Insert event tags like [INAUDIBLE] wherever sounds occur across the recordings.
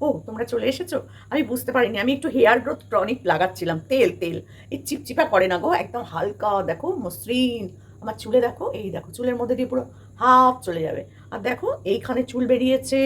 ও, তোমরা চলে এসেছ? আমি বুঝতে পারিনি, আমি একটু হেয়ার গ্রোথ টনিক লাগাচ্ছিলাম, তেল তেল। এই চিপচিপা করে না গো, একদম হালকা, দেখো, মসৃণ। আমার চুলে দেখো, এই দেখো, চুলের মধ্যে দিয়ে পুরো হাফ চলে যাবে। আর দেখো, এইখানে চুল বেরিয়েছে,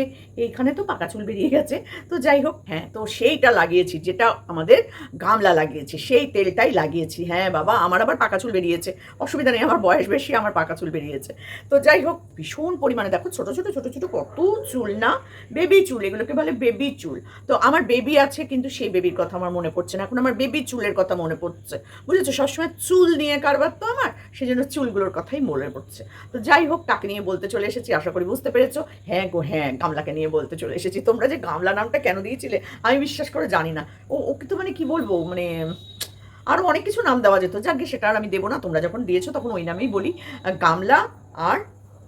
এইখানে তো পাকা চুল বেরিয়ে গেছে। তো যাই হোক হ্যাঁ তো সেইটা লাগিয়েছি, যেটা আমাদের গামলা লাগিয়েছি, সেই তেলটাই লাগিয়েছি। হ্যাঁ বাবা, আমার আবার পাকা চুল বেরিয়েছে। অসুবিধা নেই, আমার বয়স বেশি, আমার পাকা চুল বেরিয়েছে। তো যাই হোক, ভীষণ পরিমাণে দেখো, ছোটো ছোটো ছোটো ছোটো, কত চুল না? বেবি চুল, এগুলোকে বলে বেবি চুল। তো আমার বেবি আছে, কিন্তু সেই বেবির কথা আমার মনে পড়ছে না। এখন আমার বেবি চুলের কথা মনে পড়ছে। বুঝেছ? সবসময় চুল নিয়ে কারবার তো আমার সেই জন্য চুলগুলোর কথাই মনে পড়ছে। তো যাই হোক, তাকে নিয়ে বলতে চলে এসেছি, আশা করি, বুঝতে পেরেছ? হ্যাঁ গো হ্যাঁ গামলাকে নিয়ে বলতে চলে এসেছি। তোমরা যে গামলা নামটা কেন দিয়েছিলে, আমি বিশ্বাস করে জানি না। ও, ওকে তো মানে কি বলব মানে আরও অনেক কিছু নাম দেওয়া যেত। যাকে সেটা আর আমি দেবো না। তোমরা যখন দিয়েছ তখন ওই নামেই বলি। গামলা আর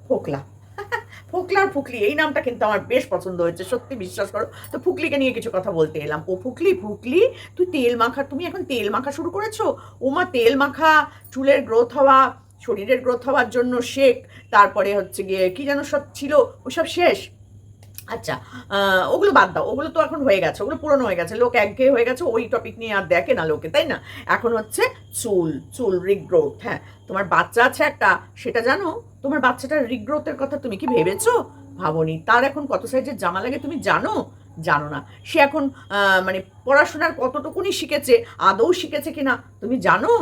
ফোকলা। [LAUGHS] ফোকলা আর ফুকলি, এই নামটা কিন্তু আমার বেশ পছন্দ হয়েছে, সত্যি বিশ্বাস করো। তো ফুকলিকে নিয়ে কিছু কথা বলতে এলাম। ও ফুকলি ফুকলি, তুই তেল মাখা, তুমি এখন তেল মাখা শুরু করেছ? ওমা, তেল মাখা, চুলের গ্রোথ হওয়া শরীরের গ্রোথ হওয়ার জন্য শেক তারপরে হচ্ছে গিয়ে কি যেন সব ছিল ওসব শেষ। আচ্ছা ওগুলো বাদ দাও, ওগুলো তো এখন হয়ে গেছে, ওগুলো পুরনো হয়ে গেছে, লোক একঘেয়ে হয়ে গেছে, ওই টপিক নিয়ে আর দেখে না লোকে, তাই না? এখন হচ্ছে চুল চুল রিগ্রোথ হ্যাঁ তোমার বাচ্চা আছে একটা, সেটা জানো? তোমার বাচ্চাটার রিগ্রোথের কথা তুমি কি ভেবেছো? ভাবনি, তার এখন কত সাইজের জামা লাগে তুমি জানো? জানো না। সে এখন মানে পড়াশোনার কতটুকুনি শিখেছে, আদৌ শিখেছে কিনা, তুমি জানো?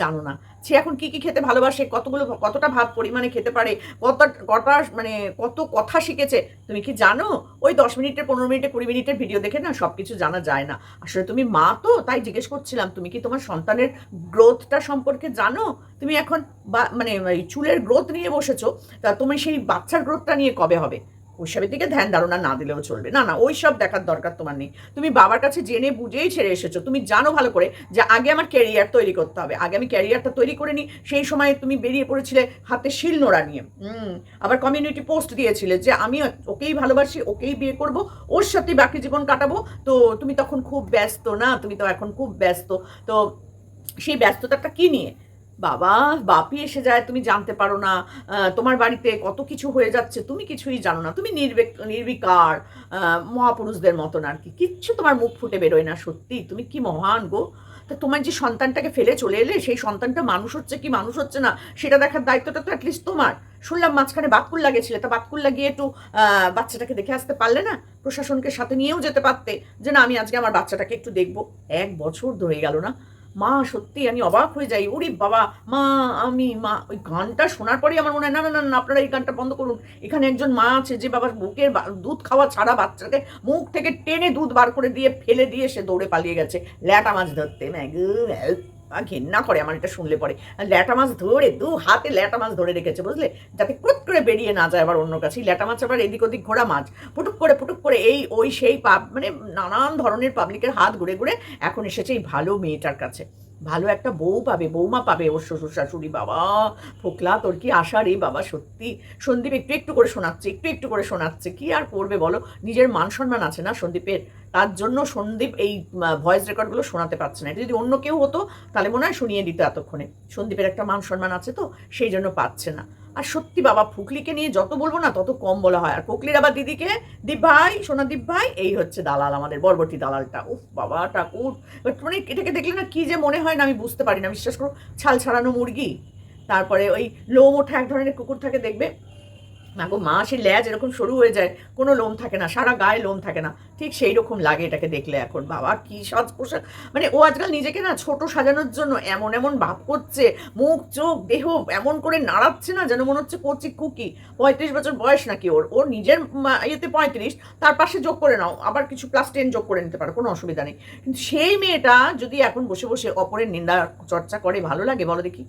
জানো না। সে এখন কি কি খেতে ভালোবাসে, কতগুলো, কতটা ভাত পরিমাণে খেতে পারে, কত, কটা মানে কত কথা শিখেছে, তুমি কি জানো? ওই দশ মিনিটের পনেরো মিনিটে, কুড়ি মিনিটের ভিডিও দেখে না সব কিছু জানা যায় না। আসলে তুমি মা তো, তাই জিজ্ঞেস করছিলাম, তুমি কি তোমার সন্তানের গ্রোথটা সম্পর্কে জানো? তুমি এখন বা মানে চুলের গ্রোথ নিয়ে বসেছো, তা তুমি সেই বাচ্চার গ্রোথটা নিয়ে কবে হবে? ওইসবের দিকে ধ্যান ধারণা না দিলেও চলবে। না না ওই সব দেখার দরকার তোমার নেই। তুমি বাবার কাছে জেনে বুঝেই ছেড়ে এসেছ। তুমি জানো ভালো করে যে আগে আমার ক্যারিয়ার তৈরি করতে হবে। আগে আমি ক্যারিয়ারটা তৈরি করে নিই সেই সময় তুমি বেরিয়ে পড়েছিলে হাতে শিল নোড়া নিয়ে। আবার কমিউনিটি পোস্ট দিয়েছিলে যে আমি ওকেই ভালোবাসি, ওকেই বিয়ে করব, ওর সাথে বাকি জীবন কাটাবো। তো তুমি তখন খুব ব্যস্ত না? তুমি তো এখন খুব ব্যস্ত। তো সেই ব্যস্ততাটা কি নিয়ে? বাবা, বাপি এসে যায়, তুমি জানতে পারো না তোমার বাড়িতে কত কিছু হয়ে যাচ্ছে, তুমি কিছুই জানো না, তুমি নির্বেক নির্বিকার মহাপুরুষদের মতন আর কি। কিচ্ছু তোমার মুখ ফুটে বেরোয় না, সত্যি। তুমি কি মহান গো? তা তোমার যে সন্তানটাকে ফেলে চলে এলে, সেই সন্তানটা মানুষ হচ্ছে কি মানুষ হচ্ছে না, সেটা দেখার দায়িত্বটা তো অ্যাটলিস্ট তোমার। শুনলাম মাঝখানে বাতকুল লাগিয়েছিলে তা বাতকুল লাগিয়ে একটু বাচ্চাটাকে দেখে আসতে পারলে না? প্রশাসনকে সাথে নিয়েও যেতে পারতে। যে না, আমি আজকে আমার বাচ্চাটাকে একটু দেখব। এক বছর ধরে গেল না মা, সত্যি আমি অবাক হয়ে যাই। ওরে বাবা, মা, আমি, মা, ওই গানটা শোনার পরেই আমার মনে হয়, না না না আপনারা এই গানটা বন্ধ করুন। এখানে একজন মা আছে, যে বাবার বুকের দুধ খাওয়া ছাড়া বাচ্চাকে মুখ থেকে টেনে দুধ বার করে দিয়ে ফেলে দিয়ে সে দৌড়ে পালিয়ে গেছে। ল্যাটা মাছ ধরতে, ম্যাগ। ঘেন্না করে আমার এটা শুনলে পরে। ল্যাটা মাছ ধরে দু হাতে ল্যাটা মাছ ধরে রেখেছে, বুঝলে? যাতে কুট করে বেরিয়ে না যায় আবার অন্য কাছে। ল্যাটা মাছ আবার এদিক ওদিক ঘোড়া মাছ। পুটুক করে পুটুক করে এই, ওই সেই পাব মানে নানান ধরনের পাবলিকের হাত ঘুরে ঘুরে এখন এসেছে এই ভালো মেয়েটার কাছে। ভালো একটা বউ পাবে বৌমা পাবে ওর শ্বশুর, শাশুড়ি, বাবা। ফোকলা, তোর কি আশা রে বাবা, সত্যি। সন্দীপ একটু একটু করে শোনাচ্ছে, একটু একটু করে শোনাচ্ছে, কি আর করবে বলো? নিজের মান সম্মান আছে না সন্দীপের? তার জন্য সন্দীপ এই ভয়েস রেকর্ডগুলো শোনাতে পারছে না। এটা যদি অন্য কেউ হতো, তাহলে মনে হয় শুনিয়ে দিত এতক্ষণে। সন্দীপের একটা মান সম্মান আছে তো, সেই জন্য পাচ্ছে না। আর সত্যি বাবা, ফুকলিকে নিয়ে যত বলব না তত কম বলা হয়। আর ফুকলির আবার দিদিকে দীপ ভাই, সোনা দীপ ভাই, এই হচ্ছে দালাল আমাদের, বরবর্তী দালালটা। উফ বাবা, ঠাকুর। মানে এটাকে দেখলে না কী যে মনে হয় না আমি বুঝতে পারি না। বিশ্বাস করো, ছাল ছাড়ানো মুরগি, তারপরে ওই লোম ওঠা এক ধরনের কুকুর থাকে, দেখবে? না গো মা সে ল্যাজ এরকম সরু হয়ে যায়, কোনো লোম থাকে না, সারা গায়ে লোম থাকে না। ঠিক সেই রকম লাগে এটাকে দেখলে এখন। বাবা, কি সাজ পোশাক মানে ও আজকাল নিজেকে না ছোট সাজানোর জন্য এমন এমন ভাব করছে, মুখ, চোখ, দেহ এমন করে নাড়াচ্ছে না যেন মনে হচ্ছে কচি কুকি। পঁয়ত্রিশ বছর বয়স নাকি ওর। ওর নিজের ইয়েতে পঁয়ত্রিশ, তার পাশে যোগ করে নাও। আবার কিছু প্লাস টেন যোগ করে নিতে পারো, কোনো অসুবিধা নেই। কিন্তু সেই মেয়েটা যদি এখন বসে বসে অপরের নিন্দা চর্চা করে, ভালো লাগে বলো দেখি?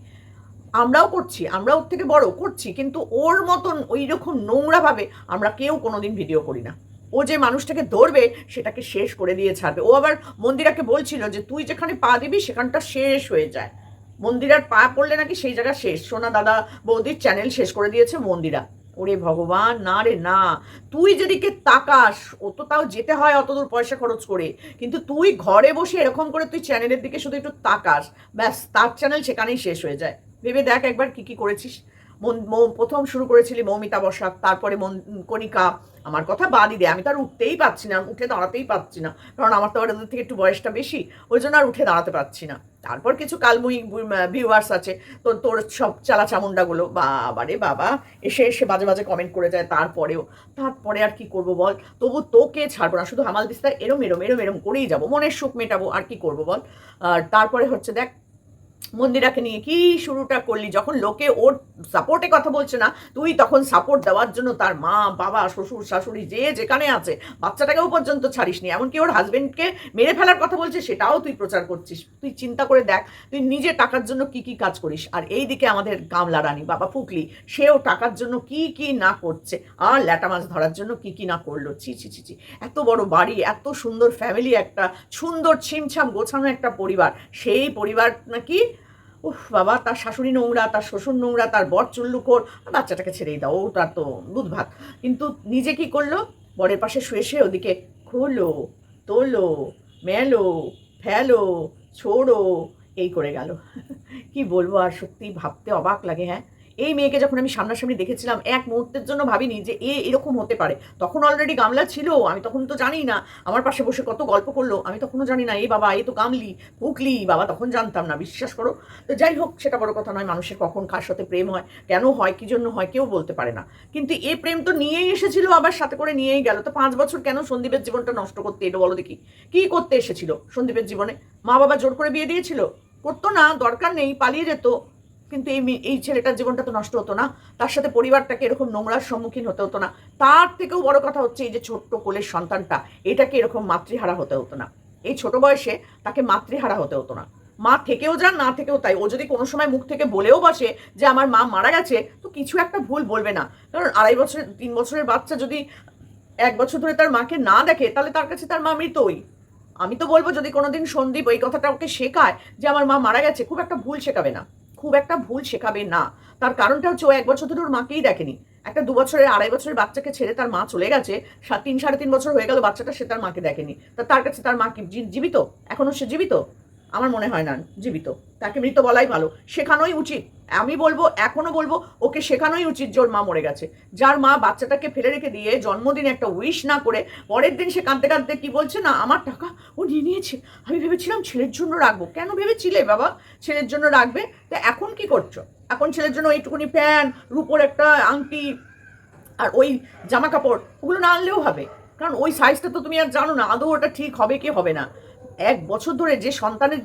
আমরাও করছি আমরা ওর থেকে বড়, করছি, কিন্তু ওর মতন ওই রকম নোংরাভাবে আমরা কেউ কোনোদিন ভিডিও করি না। ও যে মানুষটাকে ধরবে, সেটাকে শেষ করে দিয়ে ছাড়বে। ও আবার মন্দিরাকে বলছিল যে, তুই যেখানে পা দিবি, সেখানটা শেষ হয়ে যায়। মন্দিরার পা পড়লে নাকি সেই জায়গা শেষ। সোনা দাদা বৌদির চ্যানেল শেষ করে দিয়েছে মন্দিরা। ওরে ভগবান, না রে, না। তুই যেদিকে তাকাস, ও তো তাও যেতে হয় অত দূর পয়সা খরচ করে। কিন্তু তুই ঘরে বসে এরকম করে তুই চ্যানেলের দিকে শুধু একটু তাকাস, ব্যাস, তার চ্যানেল সেখানেই শেষ হয়ে যায়। ভেবে দেখ একবার কি কি করেছিস। প্রথম শুরু করেছিলি মৌমিতা বসাক তারপরে কণিকা। আমার কথা বাদই দে, আমি তো আর উঠতেই পারছি না, উঠে দাঁড়াতেই পারছি না, কারণ আমার তো ওদের থেকে একটু বয়সটা বেশি, ওই জন্য আর উঠে দাঁড়াতে পারছি না। তারপর কিছু কালমুই ভিউয়ার্স আছে, তো তোর সব চালা চামুন্ডাগুলো বাবা রে বাবা এসে এসে বাজে বাজে কমেন্ট করে যায় তারপরেও। তারপরে আর কি করব বল? তবু তোকে ছাড়বো না, শুধু হামাল দিস্তা এরম এরম এরম এরম করেই যাব, মনের সুখ মেটাবো, আর কি করব বল? আর তারপরে হচ্ছে দেখ মন্দিরাকে নিয়ে কি শুরুটা করলি? যখন লোকে ওর সাপোর্টে কথা বলছে না, তুই তখন সাপোর্ট দেওয়ার জন্য তার মা, বাবা, শ্বশুর, শাশুড়ি যে যেখানে আছে, বাচ্চাটাকেও পর্যন্ত ছাড়িসনি। এমনকি ওর হাজবেন্ডকে মেরে ফেলার কথা বলছে, সেটাও তুই প্রচার করছিস। তুই চিন্তা করে দেখ, তুই নিজে টাকার জন্য কি কি কাজ করিস। আর এই দিকে আমাদের গামলা রানী, বাবা ফুকলি, সেও টাকার জন্য কি কি না করছে, আর ল্যাটা মাছ ধরার জন্য কি কি না করল? ছি ছি ছি ছি। এত বড় বাড়ি, এত সুন্দর ফ্যামিলি একটা সুন্দর ছিমছাম গোছানো একটা পরিবার। সেই পরিবার নাকি উফ বাবা, তার শাশুড়ি নোংরা, তার শ্বশুর নোংরা, তার বর চুল্লুকোর বাচ্চাটাকে ছেড়েই দাও, ওটা তো দুধ ভাত। কিন্তু নিজে কি করল? বরের পাশে শুয়ে শুয়ে ওদিকে খোলো, তোলো, মেলো, ফেলো, ছোড়ো, এই করে গেল। কি বলব, আর সত্যি ভাবতে অবাক লাগে হ্যাঁ? এই মেয়েকে যখন আমি সামনাসামনি দেখেছিলাম, এক মুহূর্তের জন্য ভাবিনি যে এ এরকম হতে পারে। তখন অলরেডি গামলা ছিল, আমি তখন তো জানি না। আমার পাশে বসে কত গল্প করল, আমি তখনও জানি না এই বাবা, এ তো গামলি, ফুকলি, বাবা, তখন জানতাম না, বিশ্বাস করো। তো যাই হোক, সেটা বড় কথা নয়, মানুষের কখন কার সাথে প্রেম হয়, কেন হয়, কি জন্য হয়, কেউ বলতে পারে না। কিন্তু এ প্রেম তো নিয়েই এসেছিল, আবার সাথে করে নিয়েই গেল। তো পাঁচ বছর কেন সন্দীপের জীবনটা নষ্ট করতে এটা বলো দেখি? কি করতে এসেছিল সন্দীপের জীবনে? মা বাবা জোর করে বিয়ে দিয়েছিল? করতো না, দরকার নেই, পালিয়ে যেত। কিন্তু এই এই ছেলেটার জীবনটা তো নষ্ট হতো না। তার সাথে পরিবারটাকে এরকম নোংরার সম্মুখীন হতে হতো না। তার থেকেও বড় কথা হচ্ছে এই যে ছোট্ট কোলের সন্তানটা, এটাকে এরকম মাতৃহারা হতে হতো না। এই ছোট বয়সে তাকে মাতৃহারা হতে হতো না। মা থেকেও যান, না থেকেও তাই। ও যদি কোনো সময় মুখ থেকে বলেও বসে যে আমার মা মারা গেছে, তো কিছু একটা ভুল বলবে না। কারণ আড়াই বছর, তিন বছরের বাচ্চা যদি এক বছর ধরে তার মাকে না দেখে, তাহলে তার কাছে তার মা মৃতই। আমি তো বলব, যদি কোনোদিন সন্দীপ ওই কথাটা ওকে শেখায় যে আমার মা মারা গেছে, খুব একটা ভুল শেখাবে না। খুব একটা ভুল শেখাবে না। তার কারণটা হচ্ছে ও এক বছর ধরে ওর মাকেই দেখেনি। একটা দু বছরের, আড়াই বছরের বাচ্চাকে ছেড়ে তার মা চলে গেছে তিন, সাড়ে তিন বছর হয়ে গেল বাচ্চাটা সে তার মাকে দেখেনি। তা তার কাছে তার মা কি জীবিত? এখনও সে জীবিত? আমার মনে হয় না, জীবিত। তাকে মৃত বলাই ভালো। শেখানোই উচিত। আমি বলব, এখনও বলব, ওকে শেখানোই উচিত যে ওর মা মরে গেছে। যার মা বাচ্চাটাকে ফেলে রেখে দিয়ে জন্মদিনে একটা উইশ না করে পরের দিন সে কাঁদতে কাঁদতে কি বলছে, না, আমার টাকা ও নিয়ে নিয়েছে। আমি ভেবেছিলাম ছেলের জন্য রাখব। কেন ভেবেছিলে বাবা? ছেলের জন্য রাখবে? তা এখন কি করছ? এখন ছেলের জন্য এইটুকুনি প্যান্ট, রুপোর একটা আংটি আর ওই জামা কাপড় ওগুলো না আনলেও হবে। কারণ ওই সাইজটা তো তুমি আর জানো না, আদৌ ওটা ঠিক হবে কি হবে না। এক বছর ধরে যে সন্তানের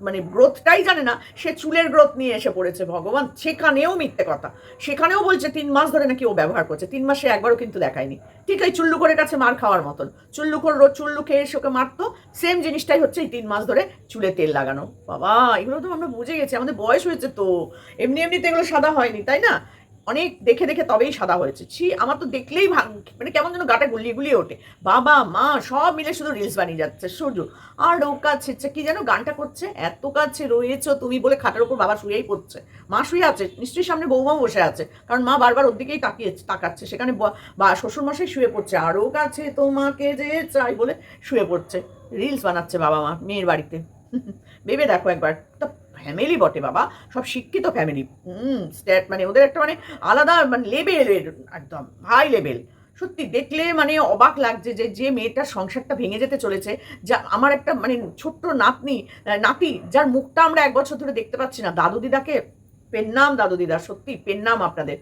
মানে গ্রোথটাই জানে না, সে চুলের গ্রোথ নিয়ে এসে পড়েছে ভগবান। সেখানেও মিথ্যে কথা। সেখানেও বলছে তিন মাস ধরে নাকি ও ব্যবহার করছে। তিন মাসে একবারও কিন্তু দেখায়নি। ঠিক এই চুল্লুকরের কাছে মার খাওয়ার মতন। চুল্লুকর রোজ চুল্লু খেয়ে এসে ওকে মারতো। সেম জিনিসটাই হচ্ছে এই তিন মাস ধরে চুলে তেল লাগানো। বাবা, এগুলো তো আমরা বুঝে গেছি। আমাদের বয়স হয়েছে তো। এমনি এমনিতে এগুলো সাদা হয়নি, তাই না? অনেক দেখে দেখে তবেই সাদা হয়েছে। ছি, আমার তো দেখলেই মানে কেমন যেন গাটা গুলিয়ে গুলিয়ে ওঠে। বাবা, মা, সব মিলে শুধু রিলস বানিয়ে যাচ্ছে। সূর্য, আর ও কাছে কি যেন গানটা করছে? এত কাছে রয়েছো তুমি বলে খাটের ওপর বাবা শুয়েই পড়ছে। মা শুয়ে আছে, নিশ্চয়ই সামনে বৌমাও বসে আছে, কারণ মা বারবার ওর দিকেই তাকিয়ে তাকাচ্ছে। সেখানে বা শ্বশুরমশাই শুয়ে পড়ছে। আরও কাছে তোমাকে যে চাই বলে শুয়ে পড়ছে। রিলস বানাচ্ছে বাবা মা, মেয়ের বাড়িতে। [LAUGHS] ভেবে দেখো একবার। তা ফ্যামিলি বটে বাবা, সব শিক্ষিত ফ্যামিলি হুম স্ট্যাট মানে ওদের একটা মানে আলাদা মানে লেভেলের একদম হাই লেভেল সত্যি দেখলে মানে অবাক লাগছে যে যে মেয়েটার সংসারটা ভেঙে যেতে চলেছে, যা আমার একটা মানে ছোট্ট নাতনি নাতি, যার মুখটা আমরা এক বছর ধরে দেখতে পাচ্ছি না। দাদু দিদাকে পেন্নাম দাদু দিদা, সত্যি পেন্নাম আপনাদের।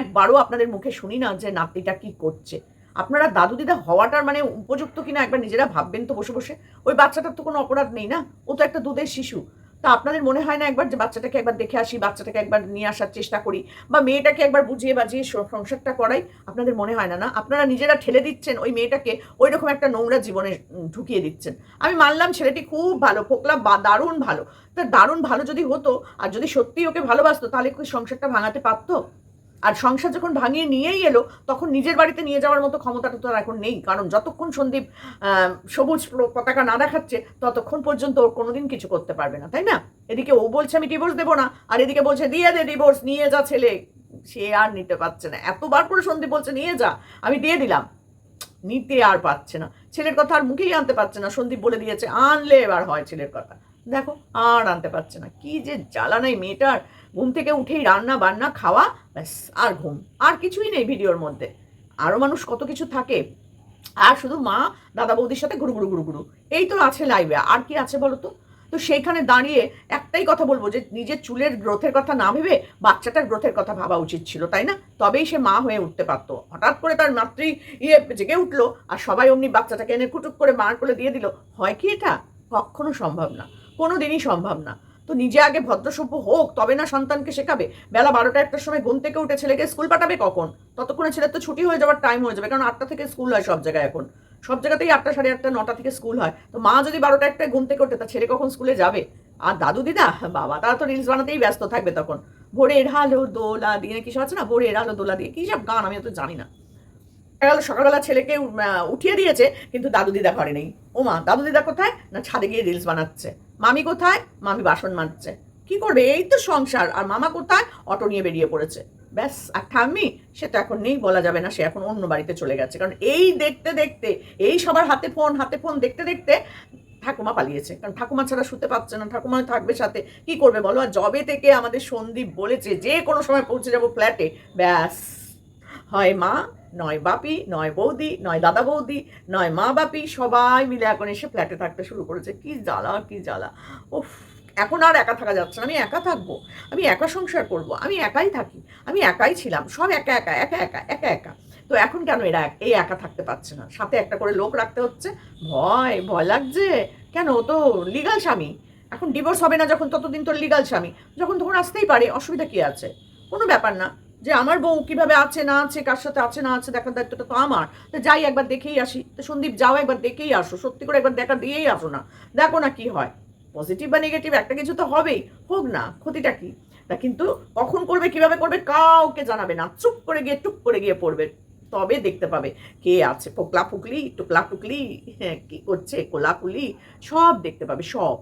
একবারও আপনাদের মুখে শুনি না যে নাতনিটা কি করছে। আপনারা দাদু দিদা হওয়াটার মানে উপযুক্ত কিনা একবার নিজেরা ভাববেন তো বসে বসে। ওই বাচ্চাটার তো কোনো অপরাধ নেই না? ও তো একটা দুধের শিশু। তা আপনাদের মনে হয় না একবার যে বাচ্চাটাকে একবার দেখে আসি, বাচ্চাটাকে একবার নিয়ে আসার চেষ্টা করি বা মেয়েটাকে একবার বুঝিয়ে বাজিয়ে সংসারটা করাই? আপনাদের মনে হয় না না? আপনারা নিজেরা ঠেলে দিচ্ছেন ওই মেয়েটাকে ওই রকম একটা নোংরা জীবনে ঢুকিয়ে দিচ্ছেন। আমি মানলাম ছেলেটি খুব ভালো, ফোকলা বা দারুণ ভালো। তা দারুণ ভালো যদি হতো, আর যদি সত্যি ওকে ভালোবাসতো, তাহলে সংসারটা ভাঙাতে পারতো? আর সংসার যখন ভাঙিয়ে নিয়েই এলো, তখন নিজের বাড়িতে নিয়ে যাওয়ার মতো ক্ষমতাটা তো এখন নেই। কারণ যতক্ষণ সন্দীপ সবুজ পতাকা না দেখাচ্ছে, ততক্ষণ পর্যন্ত ওর কোনোদিন কিছু করতে পারবে না, তাই না? এদিকে ও বলছে, আমি ডিভোর্স দেবো না। আর এদিকে বলছে, দিয়ে দে ডিভোর্স নিয়ে যা ছেলে। সে আর নিতে পারছে না। এতবার করে সন্দীপ বলছে, নিয়ে যা, আমি দিয়ে দিলাম। নিতে আর পাচ্ছে না। ছেলের কথা আর মুখেই আনতে পারছে না। সন্দীপ বলে দিয়েছে, আনলে এবার হয় ছেলের কথা। দেখো, আর আনতে পারছে না। কি যে জ্বালা নাই মেয়েটার ঘুম থেকে উঠেই রান্না বান্না, খাওয়া, ব্যাস, আর ঘুম। আর কিছুই নেই ভিডিওর মধ্যে। আরও মানুষ কত কিছু থাকে। আর শুধু মা, দাদা বৌদির সাথে গুরু গুরু গুরু গুরু এই তো আছে লাইভে আর কি আছে বলো তো? তো সেইখানে দাঁড়িয়ে একটাই কথা বলব যে, নিজের চুলের গ্রোথের কথা না ভেবে বাচ্চাটার গ্রোথের কথা ভাবা উচিত ছিল, তাই না? তবেই সে মা হয়ে উঠতে পারতো। হঠাৎ করে তার মাতৃ ইয়ে জেগে উঠল আর সবাই অমনি বাচ্চাটাকে এনে কুটুক করে মার করে দিয়ে দিল। হয় কি এটা? কখনো সম্ভব না। কোনো দিনই সম্ভব না। তো নিজে আগে ভদ্রসভ্য হোক, তবে না সন্তানকে শেখাবে। বেলা বারোটা একটার সময় ঘুম থেকে উঠে ছেলেকে স্কুল পাঠাবে কখন? ততক্ষণে ছেলের তো ছুটি হয়ে যাওয়ার টাইম হয়ে যাবে, কারণ আটটা থেকে স্কুল হয় সব জায়গায় এখন। সব জায়গাতেই আটটা সাড়ে আটটা, নটা থেকে স্কুল হয়। তো মা যদি বারোটা একটা ঘুম থেকে ওঠে, তা ছেলে কখন স্কুলে যাবে? আর দাদু দিদা? বাবা, তারা তো রিলস বানাতেই ব্যস্ত থাকবে তখন। ভোরের আলো দোলা দিয়ে কিছু আছে না? ভোরের আলো দোলা দিয়ে সব গান, আমি তো জানি না। সকালবেলা ছেলেকে উঠিয়ে দিয়েছে, কিন্তু দাদু দিদা ঘরে নেই। ও মা দাদু দিদা কোথায়? না ছাদে গিয়ে রিলস বানাচ্ছে। মামি কোথায়? মামি বাসন মাজছে। কি করবে? এই তো সংসার। আর মামা কোথায়? অটো নিয়ে বেরিয়ে পড়েছে। ব্যাস, আর ঠাম্মি? সে তো এখন নেই, বলা যাবে না, সে এখন অন্য বাড়িতে চলে গেছে। কারণ এই দেখতে দেখতে, এই সবার হাতে ফোন হাতে ফোন দেখতে দেখতে ঠাকুমা পালিয়েছে। কারণ ঠাকুমা ছাড়া শুতে পাচ্ছে না, ঠাকুমা থাকবে সাথে। কি করবে বলো? আর জবে থেকে আমাদের সন্দীপ বলেছে, যে কোনো সময় পৌঁছে যাব ফ্ল্যাটে ব্যাস। হয় মা নয় বাপি, নয় বৌদি, নয় দাদা বৌদি, নয় মা বাপি, সবাই মিলে এখন এসে ফ্ল্যাটে থাকতে শুরু করেছে। কি জ্বালা কি জ্বালা। উফ, এখন আর একা থাকা যাচ্ছে না। আমি একা থাকব, আমি একা সংসার করব, আমি একাই থাকি, আমি একাই ছিলাম, সব একা একা একা একা একা একা। তো এখন কেন এরা এই একা থাকতে পারছে না? সাথে একটা করে লোক রাখতে হচ্ছে। ভয় ভয় লাগছে। কেন? তো লিগাল স্বামী। এখন ডিভোর্স হবে না যখন, ততদিন তোর লিগাল স্বামী। যখন তখন আসতেই পারে, অসুবিধা কি আছে? কোনো ব্যাপার না। যে আমার বউ কীভাবে আছে, না আছে, কার সাথে আছে, না আছে, দেখার দায়িত্বটা তো আমার। তো যাই একবার দেখেই আসি। তো সন্দীপ, যাও একবার দেখেই আসো। সত্যি করে একবার দেখা দিয়েই আসো না। দেখো না কি হয়। পজিটিভ বা নেগেটিভ একটা কিছু তো হবেই। হোক না, ক্ষতিটা কি? তা কিন্তু কখন করবে, কীভাবে করবে, কাউকে জানাবে না। চুপ করে গিয়ে, টুপ করে গিয়ে পড়বে। তবে দেখতে পাবে কে আছে। পোকলা ফুকলি, টুকলা টুকলি হ্যাঁ কি করছে কোলাকুলি সব দেখতে পাবে, সব।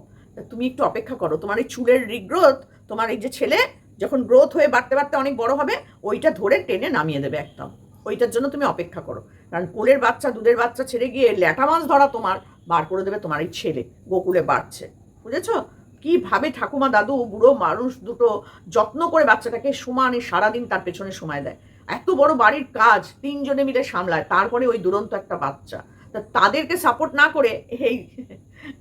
তুমি একটু অপেক্ষা করো। তোমার এই চুলের রিগ্রোথ, তোমার এই যে ছেলে যখন গ্রোথ হয়ে বাড়তে বাড়তে অনেক বড় হবে, ওইটা ধরে টেনে নামিয়ে দেবে একদম। ওইটার জন্য তুমি অপেক্ষা করো। কারণ কোলের বাচ্চা, দুধের বাচ্চা ছেড়ে গিয়ে ল্যাটা মাছ ধরা তোমার, বার করে দেবে তোমার এই ছেলে, গোকুলে বাড়ছে। বুঝেছ? কীভাবে ঠাকুমা দাদু, বুড়ো মানুষ দুটো যত্ন করে বাচ্চাটাকে সমানে সারাদিন তার পেছনে সময় দেয়। এত বড় বাড়ির কাজ তিনজনে মিলে সামলায়, তারপরে ওই দুরন্ত একটা বাচ্চা। তা তাদেরকে সাপোর্ট না করে, এই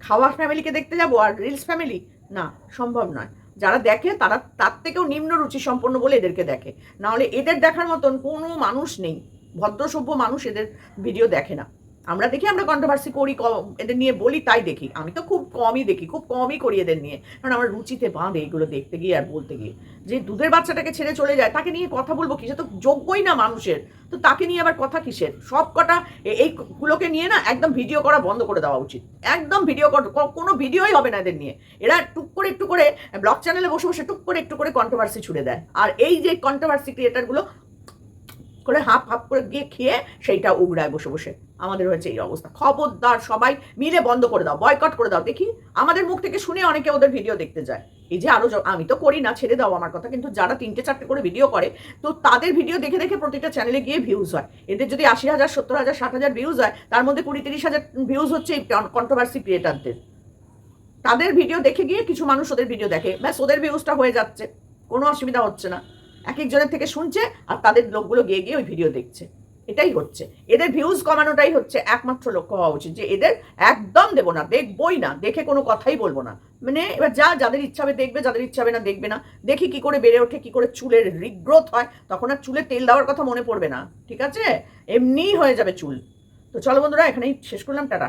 খাওয়া ফ্যামিলিকে দেখতে যাব আর রিলস ফ্যামিলি না, সম্ভব নয়। যারা দেখে তারা তার থেকেও নিম্ন রুচি সম্পন্ন বলে এদেরকে দেখে। নাহলে এদের দেখার মতন কোনো মানুষ নেই। ভদ্রসভ্য মানুষ এদের ভিডিও দেখে না। আমরা দেখি, আমরা কন্ট্রোভার্সি করি এদের নিয়ে বলি, তাই দেখি। আমি তো খুব কমই দেখি, খুব কমই করি এদের নিয়ে। কারণ আমার রুচিতে বাঁধে এগুলো দেখতে গিয়ে আর বলতে গিয়ে। যে দুধের বাচ্চাটাকে ছেড়ে চলে যায়, তাকে নিয়ে কথা বলব কি সে তো যোগ্যই না মানুষের। তো তাকে নিয়ে আবার কথা কিসের? সব কটা এইগুলোকে নিয়ে না একদম ভিডিও করা বন্ধ করে দেওয়া উচিত। একদম ভিডিও কোনো ভিডিওই হবে না এদের নিয়ে। এরা টুক করে, একটু করে ব্লগ চ্যানেলে বসে বসে টুক করে, একটু করে কন্ট্রোভার্সি ছুড়ে দেয়। আর এই যে কন্ট্রোভার্সি ক্রিয়েটারগুলো করে হাফ হাফ করে গিয়ে খেয়ে সেইটা উগড়ায় বসে বসে। আমাদের হয়েছে এই অবস্থা। খবরদার সবাই মিলে বন্ধ করে দাও বয়কট করে দাও। দেখি, আমাদের মুখ থেকে শুনে অনেকে ওদের ভিডিও দেখতে যায়। এই যে আরও জ- আমি তো করি না, ছেড়ে দাও আমার কথা। কিন্তু যারা তিনটে চারটে করে ভিডিও করে, তো তাদের ভিডিও দেখে দেখে প্রতিটা চ্যানেলে গিয়ে ভিউজ হয়। এদের যদি আশি হাজার, সত্তর হাজার, ষাট হাজার ভিউজ হয়, তার মধ্যে কুড়ি, তিরিশ হাজার ভিউজ হচ্ছে এই কন্ট্রোভার্সি ক্রিয়েটারদের তাদের ভিডিও দেখে গিয়ে কিছু মানুষ ওদের ভিডিও দেখে। ব্যাস, ওদের ভিউজটা হয়ে যাচ্ছে। কোনো অসুবিধা হচ্ছে না। এক একজনের থেকে শুনছে আর তাদের লোকগুলো গিয়ে গিয়ে ওই ভিডিও দেখছে। এটাই হচ্ছে। এদের ভিউজ কমানোটাই হচ্ছে একমাত্র লক্ষ্য হওয়া উচিত যে এদের একদম দেবো না, দেখবই না, দেখে কোনো কথাই বলব না। মানে এবার যা যাদের ইচ্ছা হবে দেখবে, যাদের ইচ্ছা হবে না দেখবে না। দেখি কি করে বেড়ে ওঠে, কি করে চুলের রিগ্রোথ হয়, তখন আর চুলে তেল দেওয়ার কথা মনে পড়বে না, ঠিক আছে? এমনিই হয়ে যাবে চুল। তো চলো বন্ধুরা, এখানেই শেষ করলাম, টাটা।